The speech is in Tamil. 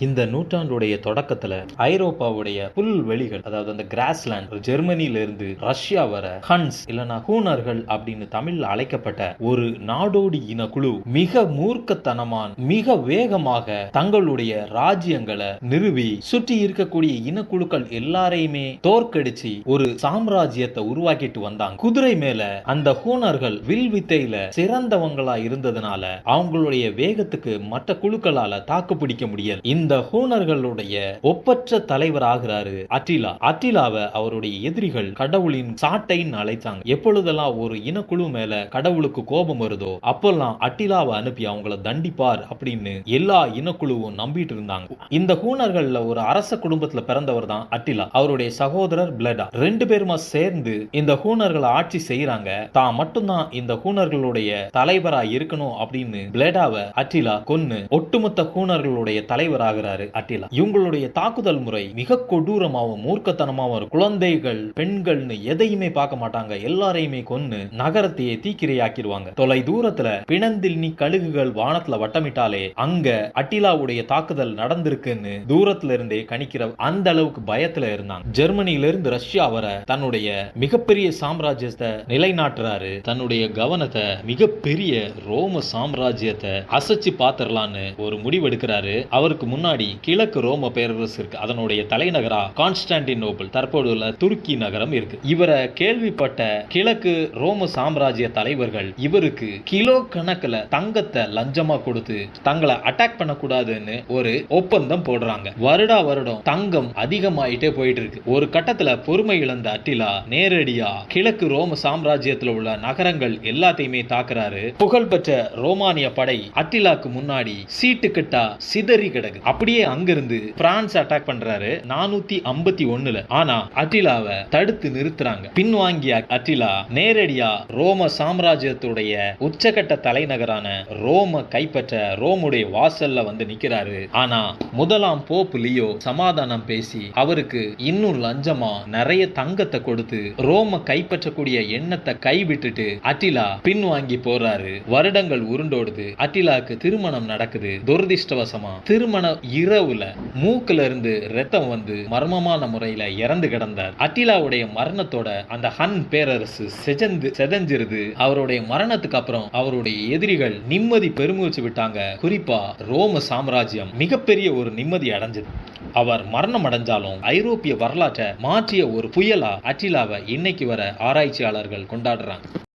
இந்த நூற்றாண்டுடைய தொடக்கத்துல ஐரோப்பாவுடைய புல்வெளிகள் அதாவது அந்த கிராஸ்லேண்ட் ஜெர்மனில இருந்து ரஷ்யா வர ஹன்ஸ் இல்லனா ஹூனர்கள் அப்படின்னு தமிழ்ல அழைக்கப்பட்ட ஒரு நாடோடி இன குழு மிக மூர்க்கத்தனமான் மிக வேகமாக தங்களுடைய ராஜ்யங்களை நிறுவி சுற்றி இருக்கக்கூடிய இனக்குழுக்கள் எல்லாரையுமே தோற்கடிச்சு ஒரு சாம்ராஜ்யத்தை உருவாக்கிட்டு வந்தாங்க. குதிரை மேல அந்த ஹூனர்கள் வில் வித்தையில சிறந்தவங்களா இருந்ததுனால அவங்களுடைய வேகத்துக்கு மற்ற குழுக்களால தாக்கு பிடிக்க முடியாது இந்த ஹூனர்களுடைய ஒப்பற்ற தலைவர் ஆகிறாரு அட்டிலா. அட்டிலாவை அவருடைய எதிரிகள் கடவுளின் சாட்டைன்னு அழைத்தாங்க எப்பொழுதெல்லாம் ஒரு இனக்குழு மேல கடவுளுக்கு கோபம் வருதோ அப்பெல்லாம் அட்டிலாவை அனுப்பி அவங்கள தண்டிப்பார் அப்படின்னு எல்லா இனக்குழுவும் நம்பிட்டு இருந்தாங்க. இந்த ஹூனர்கள்ல ஒரு அரச குடும்பத்துல பிறந்தவர் தான் அட்டிலா. அவருடைய சகோதரர் பிளடா. ரெண்டு பேருமா சேர்ந்து இந்த ஹூனர்களை ஆட்சி செய்யறாங்க தான் மட்டும்தான் இந்த ஹூனர்களுடைய தலைவரா இருக்கணும் அப்படின்னு பிளேடாவை அட்டிலா கொன்னு ஒட்டுமொத்த ஹூனர்களுடைய ஆகிறாரு அட்டிலா. இவங்களுடைய தாக்குதல் முறை மிக கொடூரமாகவும் மூர்க்கத்தனமாவும் இருக்கும். குழந்தைகள் பெண்கள்னு எதையுமே பார்க்க மாட்டாங்க. எல்லாரையுமே கொன்னு நகரத்தையே தீக்கிரையாக்கிடுவாங்க. தொலை தூரத்துல பிணந்தில் நீ கழுகுகள் வானத்துல வட்டமிட்டாலே அங்க அட்டிலாவுடைய தாக்குதல் நடந்திருக்குன்னு தூரத்துல இருந்தே கணிக்கிற அந்த அளவுக்கு பயத்துல இருந்தாங்க. ஜெர்மனியில இருந்து ரஷ்யா வர தன்னுடைய மிகப்பெரிய சாம்ராஜ்யத்தை நிலைநாட்டுறாரு. தன்னுடைய கவனத்தை மிகப்பெரிய ரோம சாம்ராஜ்யத்தை அசைச்சு பாத்திரலான்னு ஒரு முடிவெடுக்கிறாரு. அவருக்கு முன்னாடி முன்னாடி கிழக்கு ரோம பேரரசு இருக்கு. அதனுடைய தலைநகரா கான்ஸ்டான்டினோபிள் தற்போது உள்ள துருக்கி நகரம் இருக்கு. இவரை கேள்விப்பட்ட கிழக்கு ரோம சாம்ராஜ்ய தலைவர்கள் இவருக்கு கிலோ கணக்குல தங்கத்தை லஞ்சமா கொடுத்து தங்களை அட்டாக் பண்ணக்கூடாதுன்னு ஒரு ஒப்பந்தம் போடுறாங்க. வருடா வருடம் தங்கம் அதிகமாயிட்டே போயிட்டு இருக்கு ஒரு கட்டத்துல பொறுமை இழந்த அட்டிலா நேரடியா கிழக்கு ரோம சாம்ராஜ்யத்துல உள்ள நகரங்கள் எல்லாத்தையுமே தாக்குறாரு. புகழ்பெற்ற ரோமானிய படை அட்டிலாக்கு முன்னாடி சீட்டு கிட்டா சிதறி கிடக்கு. அப்படியே அங்கிருந்து பிரான்ஸ் அட்டாக் பண்றாரு. நானூத்தி ஐம்பத்தி ஒண்ணுல. ஆனா அட்டிலாவை தடுத்து நிறுத்துறாங்க. பின்வாங்கிய அட்டிலா நேரடியா ரோம சாம்ராஜ்யத்துடைய உச்சகட்ட தலைநகரான ரோம கைப்பற்ற ரோமுடைய வாசல்ல வந்து நிக்கிறாரு. ஆனா முதலாம் போப் லியோ சமாதானம் பேசி அவருக்கு இன்னும் லஞ்சமா நிறைய தங்கத்தை கொடுத்து ரோம கைப்பற்றக்கூடிய எண்ணத்தை கைவிட்டுட்டு அட்டிலா பின்வாங்கி போறாரு. வருடங்கள் உருண்டோடுது. அட்டிலாக்கு திருமணம் நடக்குது. துரதிருஷ்டவசமா திருமண இரவுல மூக்குல இருந்து ரத்தம் வந்து மர்மமான முறையில இறந்து கிடந்தார். அட்டிலாவுடைய மரணத்தோட அந்த ஹன் பேரரசு செஜந்து செதஞ்சிருது. அவருடைய மரணத்துக்கு அப்புறம் அவருடைய எதிரிகள் நிம்மதி பெருமூச்சு விட்டாங்க. குறிப்பா ரோம சாம்ராஜ்யம் மிகப்பெரிய ஒரு நிம்மதி அடைஞ்சது. அவர் மரணம் அடைஞ்சாலும் ஐரோப்பிய வரலாற்றை மாற்றிய ஒரு புயலா அட்டிலாவை இன்னைக்கு வர ஆராய்ச்சியாளர்கள் கொண்டாடுறாங்க.